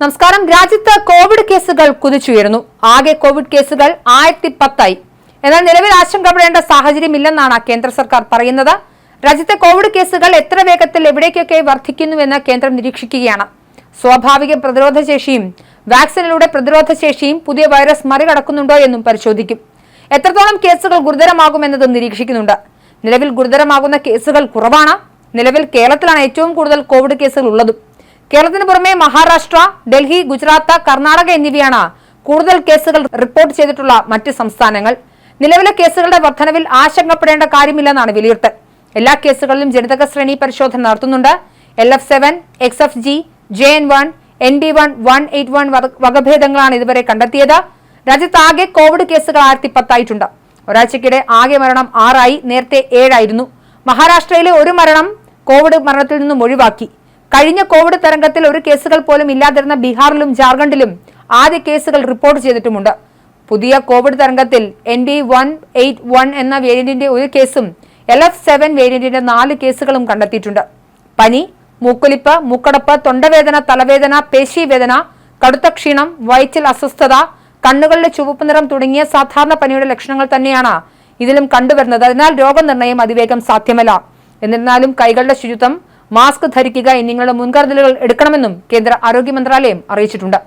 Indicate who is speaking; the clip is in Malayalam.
Speaker 1: നമസ്കാരം. രാജ്യത്ത് കോവിഡ് കേസുകൾ കുതിച്ചുയരുന്നു. ആകെ കോവിഡ് കേസുകൾ ആയിരത്തി പത്തായി എന്നാൽ നിലവിൽ ആശങ്കപ്പെടേണ്ട സാഹചര്യമില്ലെന്നാണ് കേന്ദ്ര സർക്കാർ പറയുന്നത്. രാജ്യത്തെ കോവിഡ് കേസുകൾ എത്ര വേഗത്തിൽ എവിടേക്കൊക്കെ വർദ്ധിക്കുന്നുവെന്ന് കേന്ദ്രം നിരീക്ഷിക്കുകയാണ്. സ്വാഭാവിക പ്രതിരോധശേഷിയും വാക്സിനിലൂടെ പ്രതിരോധശേഷിയും പുതിയ വൈറസ് മറികടക്കുന്നുണ്ടോ എന്നും പരിശോധിക്കും. എത്രത്തോളം കേസുകൾ ഗുരുതരമാകുമെന്നതും നിരീക്ഷിക്കുന്നുണ്ട്. നിലവിൽ ഗുരുതരമാകുന്ന കേസുകൾ കുറവാണ്. നിലവിൽ കേരളത്തിലാണ് ഏറ്റവും കൂടുതൽ കോവിഡ് കേസുകൾ ഉള്ളതും. കേരളത്തിന് പുറമെ മഹാരാഷ്ട്ര ഡൽഹി ഗുജറാത്ത് കർണാടക എന്നിവയാണ് കൂടുതൽ കേസുകൾ റിപ്പോർട്ട് ചെയ്തിട്ടുള്ള മറ്റ് സംസ്ഥാനങ്ങൾ. നിലവിലെ കേസുകളുടെ വർധനവിൽ ആശങ്കപ്പെടേണ്ട കാര്യമില്ലെന്നാണ് വിലയിരുത്തൽ. എല്ലാ കേസുകളിലും ജനിതക ശ്രേണി പരിശോധന നടത്തുന്നുണ്ട്. L F seven X F G J N one N D one one eight one വകഭേദങ്ങളാണ് ഇതുവരെ കണ്ടെത്തിയത്. രാജ്യത്ത് ആകെ കോവിഡ് കേസുകൾ ആയിരത്തി പത്തായിട്ടുണ്ട് ഒരാഴ്ചക്കിടെ ആകെ മരണം ആറായി നേരത്തെ ഏഴായിരുന്നു. മഹാരാഷ്ട്രയിലെ ഒരു മരണം കോവിഡ് മരണത്തിൽ നിന്നും ഒഴിവാക്കി. കഴിഞ്ഞ കോവിഡ് തരംഗത്തിൽ ഒരു കേസുകൾ പോലും ഇല്ലാതിരുന്ന ബീഹാറിലും ജാർഖണ്ഡിലും ആദ്യ കേസുകൾ റിപ്പോർട്ട് ചെയ്തിട്ടുമുണ്ട്. പുതിയ കോവിഡ് തരംഗത്തിൽ N D one eight one എന്ന വേരിയന്റിന്റെ ഒരു കേസും എൽ എഫ് സെവൻ വേരിയന്റിന്റെ നാല് കേസുകളും കണ്ടെത്തിയിട്ടുണ്ട്. പനി മൂക്കൊലിപ്പ് മൂക്കടപ്പ് തൊണ്ടവേദന തലവേദന പേശീവേദന കടുത്ത ക്ഷീണം വയറ്റിൽ അസ്വസ്ഥത കണ്ണുകളിലെ ചുവപ്പ് നിറം തുടങ്ങിയ സാധാരണ പനിയുടെ ലക്ഷണങ്ങൾ തന്നെയാണ് ഇതിലും കണ്ടുവരുന്നത്. അതിനാൽ രോഗനിർണയം അതിവേഗം സാധ്യമല്ല. എന്നിരുന്നാലും കൈകളുടെ ശുചിത്വം മാസ്ക് ധരിക്കുക എന്നിങ്ങനെയുള്ള മുൻകരുതലുകൾ എടുക്കണമെന്നും കേന്ദ്ര ആരോഗ്യ മന്ത്രാലയം അറിയിച്ചിട്ടുണ്ട്.